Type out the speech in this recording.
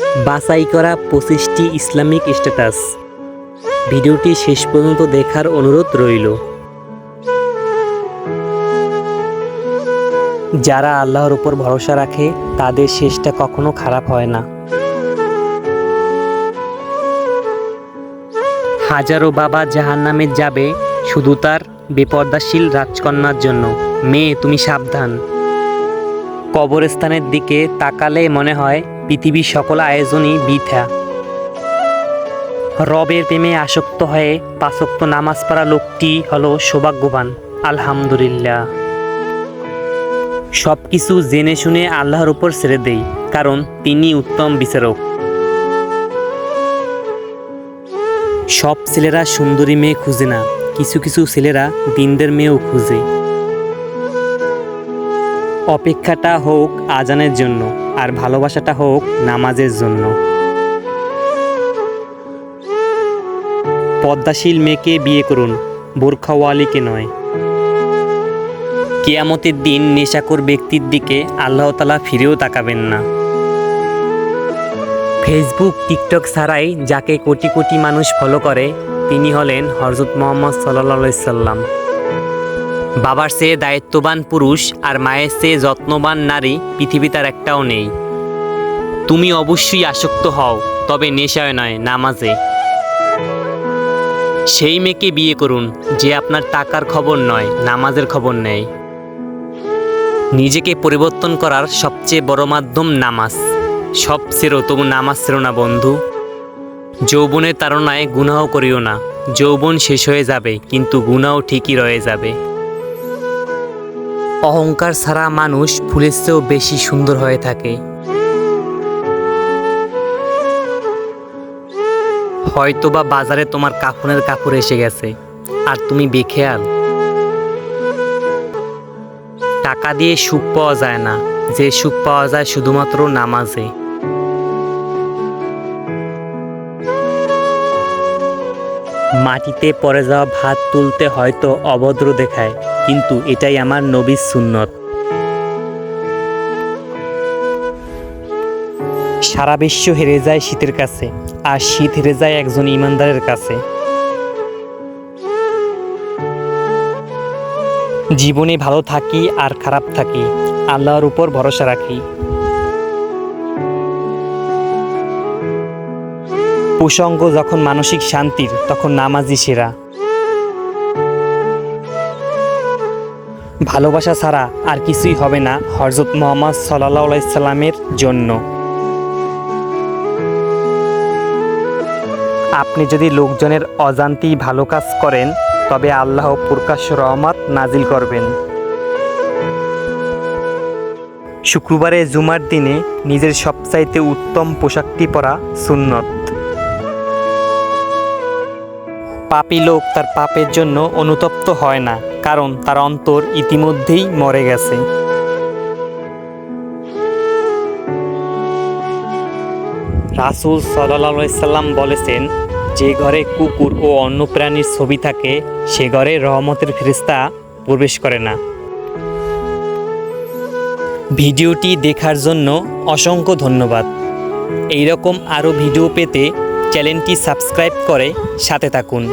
বাছাই করা পঁচিশটি ইসলামিক স্ট্যাটাস। ভিডিওটি শেষ পর্যন্ত দেখার অনুরোধ রইল। যারা আল্লাহর উপর ভরসা রাখে, তাদের শেষটা কখনো খারাপ হয় না। হাজারো বাবা জাহান নামে যাবে শুধু তার বেপর্দাশীল রাজকন্যার জন্য। মেয়ে, তুমি সাবধান। কবরস্থানের দিকে তাকালে মনে হয় পৃথিবীর সকল আয়োজনই বৃথা। রবের প্রেমে আসক্ত হয়ে পাশক্ত নামাজ পড়া লোকটি হলো সৌভাগ্যবান, আলহামদুলিল্লাহ। সব কিছু জেনে শুনে আল্লাহর উপর ছেড়ে দেই, কারণ তিনি উত্তম বিচারক। সব ছেলেরা সুন্দরী মেয়ে খুঁজে না, কিছু কিছু ছেলেরা দিনদের মেয়েও খুঁজে। অপেক্ষাটা হোক আজানের জন্য। আর ভালোবাসাটা হোক নামাজের জন্য। পদ্মাশীল মেয়েকে বিয়ে করুন বোরখাওয়ালিকে নয়। কেয়ামতের দিন নেশাকর ব্যক্তির দিকে আল্লাহ তালা ফিরেও তাকাবেন না। ফেসবুক, টিকটক ছাড়াই যাকে কোটি কোটি মানুষ ফলো করে, তিনি হলেন হরজত মোহাম্মদ সাল্লা সাল্লাম। বাবার চেয়ে দায়িত্ববান পুরুষ আর মায়ের চেয়ে যত্নবান নারী পৃথিবী তার একটাও নেই। তুমি অবশ্যই আসক্ত হও, তবে নেশায় নয়, নামাজে। সেই মেয়েকে বিয়ে করুন, যে আপনার টাকার খবর নয়, নামাজের খবর নেয় নিজেকে পরিবর্তন করার সবচেয়ে বড় মাধ্যম নামাজ। সব সেরো তবু নামাজ সেরো না, বন্ধু। যৌবনের তাড়নায় গুনাহ করিও না। যৌবন শেষ হয়ে যাবে, কিন্তু গুনাও ঠিকই রয়ে যাবে। অহংকার ছাড়া মানুষ ফুলের চেয়েও বেশি সুন্দর হয়ে থাকে। হয়তো বা বাজারে তোমার কাফনের কাপড় এসে গেছে, আর তুমি বেখেয়াল। টাকা দিয়ে সুখ পাওয়া যায় না, যে সুখ পাওয়া যায় শুধুমাত্র নামাজে। মাটিতে পড়ে যাওয়া ভাত তুলতে হয়তো অভদ্র দেখায়, কিন্তু এটাই আমার নবীর সুন্নত। সারা বিশ্ব হেরে যায় শীতের কাছে, আর শীত হেরে যায় একজন ইমানদারের কাছে। জীবনে ভালো থাকি আর খারাপ থাকি, আল্লাহর উপর ভরসা রাখি। প্রসঙ্গ যখন মানসিক শান্তির, তখন নামাজি সেরা। ভালোবাসা ছাড়া আর কিছুই হবে না হরজত মোহাম্মদ সাল্লাহ সাল্লামের জন্য। আপনি যদি লোকজনের অজান্তেই ভালো কাজ করেন, তবে আল্লাহ প্রকাশ্য রহমত নাজিল করবেন। শুক্রবারে জুমার দিনে নিজের সবচাইতে উত্তম পোশাকটি পরা সুন্নত। পাপী লোক তার পাপের জন্য অনুতপ্ত হয় না, কারণ তার অন্তর ইতিমধ্যেই মরে গেছে। রাসুল সাল্লাম বলেছেন, যে ঘরে কুকুর ও অন্য প্রাণীর ছবি থাকে, সে ঘরে রহমতের ফেরিস্তা প্রবেশ করে না। ভিডিওটি দেখার জন্য অসংখ্য ধন্যবাদ। এই রকম আরও ভিডিও পেতে চ্যানেলটি সাবস্ক্রাইব করে সাথে থাকুন।